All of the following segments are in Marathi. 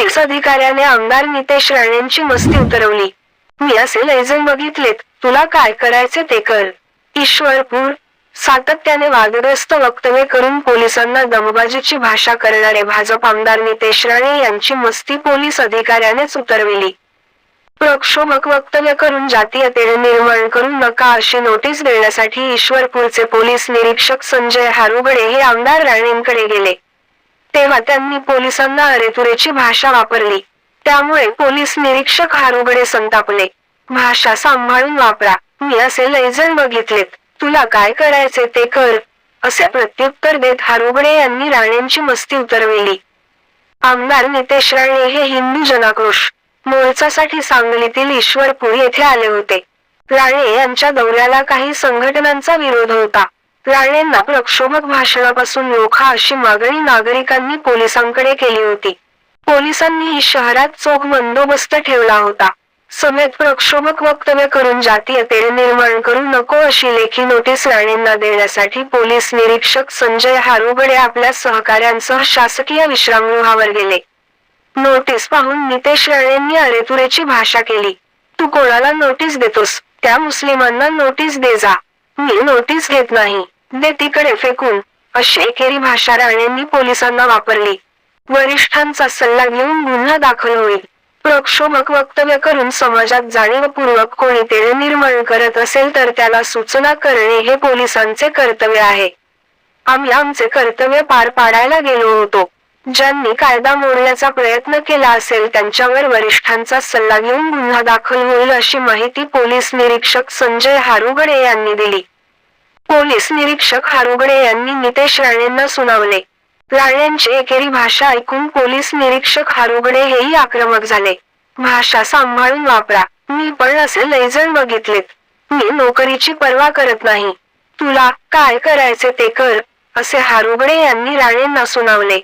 पोलीस अधिकाऱ्याने आमदार नितेश राणेंची मस्ती उतरवली. मी असे लयजण बघितलेत. तुला काय करायचे ते कर ईश्वरपूर. सातत्याने वादग्रस्त वक्तव्य करून पोलिसांना दमबाजीची भाषा करणारे भाजप आमदार नितेश राणे यांची मस्ती पोलीस अधिकाऱ्यानेच उतरविली. प्रक्षोभक वक्तव्य करून जातीय तेढ निर्माण करून नका अशी नोटीस देण्यासाठी ईश्वरपूरचे पोलीस निरीक्षक संजय हारुगडे हे आमदार राणेंकडे गेले. तेव्हा त्यांनी पोलिसांना अरेतुरेची भाषा वापरली. त्यामुळे पोलीस निरीक्षक हारुगडे संतापले. भाषा सांभाळून वापरा. मी असे लयजण बघितलेत. तुला काय करायचे ते कर. असे प्रत्युत्तर देत हारुगडे यांनी राणेंची मस्ती उतरविली. आमदार नितेश राणे हे हिंदू जनाक्रोश. मोर्चासाठी सांगलीतील ईश्वरपूर येथे आले होते. राणे यांच्या दौऱ्याला काही संघटनांचा विरोध होता. राणेंना प्रक्षोभक भाषणापासून रोखा अशी मागणी नागरिकांनी पोलिसांकडे केली होती. पोलिसांनीही शहरात चोख बंदोबस्त ठेवला होता. सभेत प्रक्षोभक वक्तव्य करून जातीय निर्माण करू नको अशी लेखी नोटीस राणेंना देण्यासाठी पोलीस निरीक्षक संजय हारोगडे आपल्या सहकाऱ्यांसह शासकीय विश्रामगृहावर गेले. नोटीस पाहून नितेश राणेंनी अरेतुरेची भाषा केली. तू कोणाला नोटीस देतोस? त्या मुस्लिमांना नोटीस दे जा. मी नोटीस घेत नाही. ने तिकडे फेकून अशी एकेरी भाषा राणेंनी पोलिसांना वापरली. वरिष्ठांचा सल्ला घेऊन गुन्हा दाखल होईल. प्रक्षोभक वक्तव्य करून समाजात जाणीवपूर्वक कोणी तेढ निर्माण करत असेल तर त्याला सूचना करणे हे पोलिसांचे कर्तव्य आहे. आम्ही आमचे कर्तव्य पार पाडायला गेलो होतो. ज्यांनी कायदा मोडण्याचा प्रयत्न केला असेल त्यांच्यावर वरिष्ठांचा सल्ला घेऊन गुन्हा दाखल होईल अशी माहिती पोलीस निरीक्षक संजय हारुगडे यांनी दिली. पोलीस निरीक्षक हारुगडे यांनी नितेश राणेंना सुनावले. राणेंची एकेरी भाषा ऐकून पोलीस निरीक्षक हारुगडे हेही आक्रमक झाले. भाषा सांभाळून वापरा. मी पण असे लयजण बघितलेत. मी नोकरीची पर्वा करत नाही. तुला काय करायचे ते कर असे हारुगडे यांनी राणेंना सुनावले.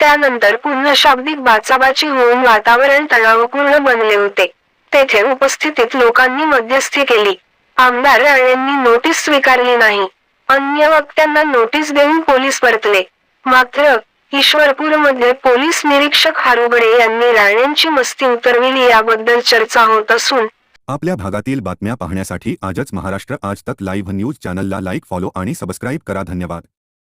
त्यानंतर पुन्हा शाब्दिक बाचाबाची होऊन वातावरण तणावपूर्ण बनले होते. तेथे उपस्थितीत लोकांनी मध्यस्थी केली. आमदार राणेंनी नोटीस स्वीकारली नाही. अन्य वक्त्यांना नोटीस देऊन पोलीस परतले. मात्र ईश्वरपूरमध्ये पोलीस निरीक्षक हारुगडे यांनी राणेंची मस्ती उतरविली याबद्दल चर्चा होत असून आपल्या भागातील बातम्या पाहण्यासाठी आजच महाराष्ट्र आज तक लाईव्ह न्यूज चॅनलला लाईक फॉलो आणि सबस्क्राईब करा. धन्यवाद.